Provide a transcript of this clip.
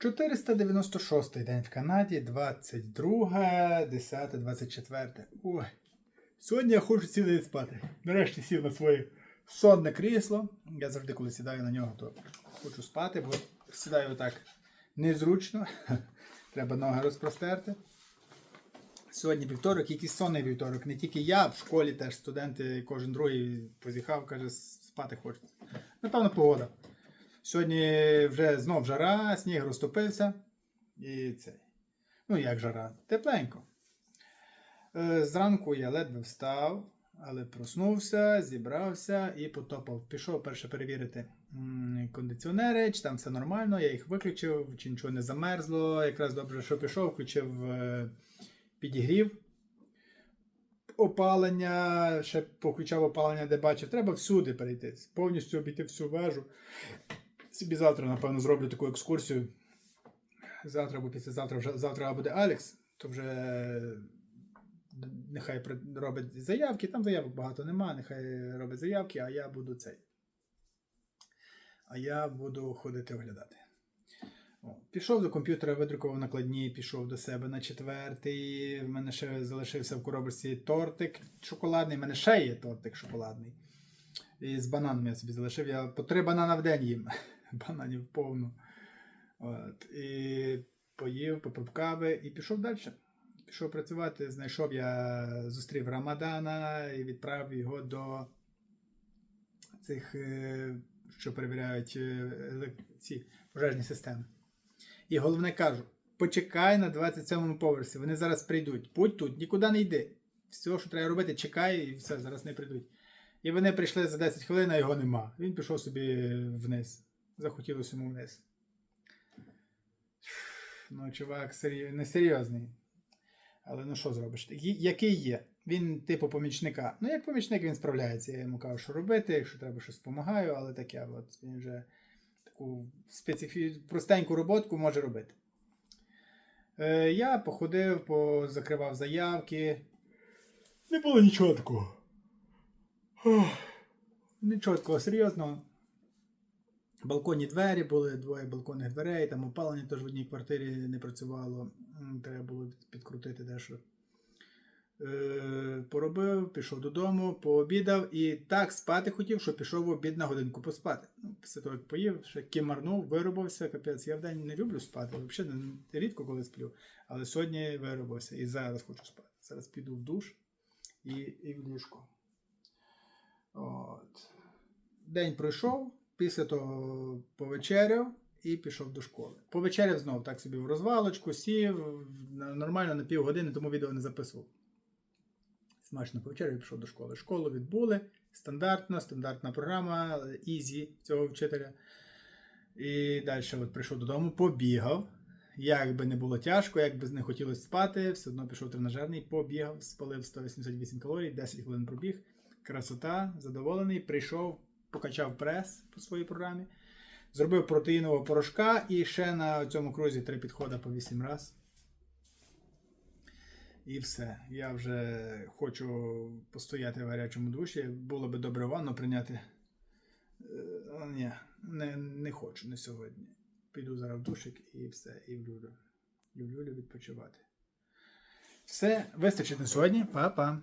496 день в Канаді, 22, 10, 24. Ой. Сьогодні я хочу цілий спати. Нарешті сів на своє сонне крісло. Я завжди, коли сідаю на нього, то хочу спати, бо сідаю так незручно. Треба ноги розпростерти. Сьогодні вівторок, якийсь сонний вівторок. Не тільки я, в школі теж студенти, кожен другий позіхав, каже, спати хочеться. Напевно, погода. Сьогодні вже знов жара, сніг розтопився. І цей. Ну, як жара? Тепленько. Е, Зранку я ледве встав, але проснувся, зібрався і потопав. Пішов перше перевірити кондиціонери, чи там все нормально, я їх виключив, чи нічого не замерзло. Якраз добре, що пішов, включив е, підігрів. Опалення, ще включав опалення, де бачив. Треба всюди перейти, повністю обійти всю вежу. Собі завтра, напевно, зроблю таку екскурсію. Завтра або післязавтра вже завтра буде Алекс, то вже нехай робить заявки. Там заявок багато нема, нехай робить заявки, а я буду цей. А я буду ходити оглядати. О, пішов до комп'ютера, видрукував накладні, пішов до себе на четвертий. В мене ще залишився в коробочці тортик шоколадний. В мене ще є тортик шоколадний. І з бананами я собі залишив. Я по три банана в день їм. Бананів повну. От. І поїв, попив кави і пішов далі. Пішов працювати. Знайшов я, зустрів Рамадана і відправив його до цих, е, що перевіряють е, ці пожежні системи. І головне кажу: почекай на 27-му поверсі. Вони зараз прийдуть. Будь тут, нікуди не йди. Все, що треба робити, чекай і все, зараз не прийдуть. І вони прийшли за 10 хвилин, а його нема. Він пішов собі вниз. Захотілося йому вниз. Ну, чувак, несерйозний. Але ну що зробиш? Який є? Він типу помічника. Ну, як помічник він справляється. Я йому кажу, що робити, якщо треба щось допомагаю, але таке, от він вже таку специфі... простеньку роботку може робити. Е, я походив, позакривав заявки. Не було нічого такого. Ох, Нічого такого серйозного. Балконні двері були, двоє балконних дверей, там опалення теж в одній квартирі не працювало. Треба було підкрутити дещо. Е, поробив, пішов додому, пообідав і так спати хотів, що пішов в обід на годинку поспати. Ну, після того, як поїв, ще кимарнув, виробився, капець. Я вдень не люблю спати, взагалі рідко коли сплю. Але сьогодні виробився і зараз хочу спати. Зараз піду в душ і, і в ліжко. От. День пройшов, після того повечеряв і пішов до школи. Повечеряв знов так собі в розвалочку, сів нормально на півгодини, тому відео не записував. Смачно повечеряв і пішов до школи. Школу відбули. Стандартно, стандартна програма, ізі цього вчителя. І далі от прийшов додому, побігав. Як би не було тяжко, як би не хотілося спати, все одно пішов тренажерний, побігав, спалив 188 калорій, 10 хвилин пробіг. Красота, задоволений. Прийшов, покачав прес по своїй програмі, зробив протеїнового порошка і ще на цьому крузі три підходи по 8 разів. І все. Я вже хочу постояти в гарячому душі. Було би добре ванну прийняти. Е, а Ні, не, не хочу не сьогодні. Піду зараз в душик і все, і влюблю. Люблю відпочивати. Все, вистачить на сьогодні. Па-па.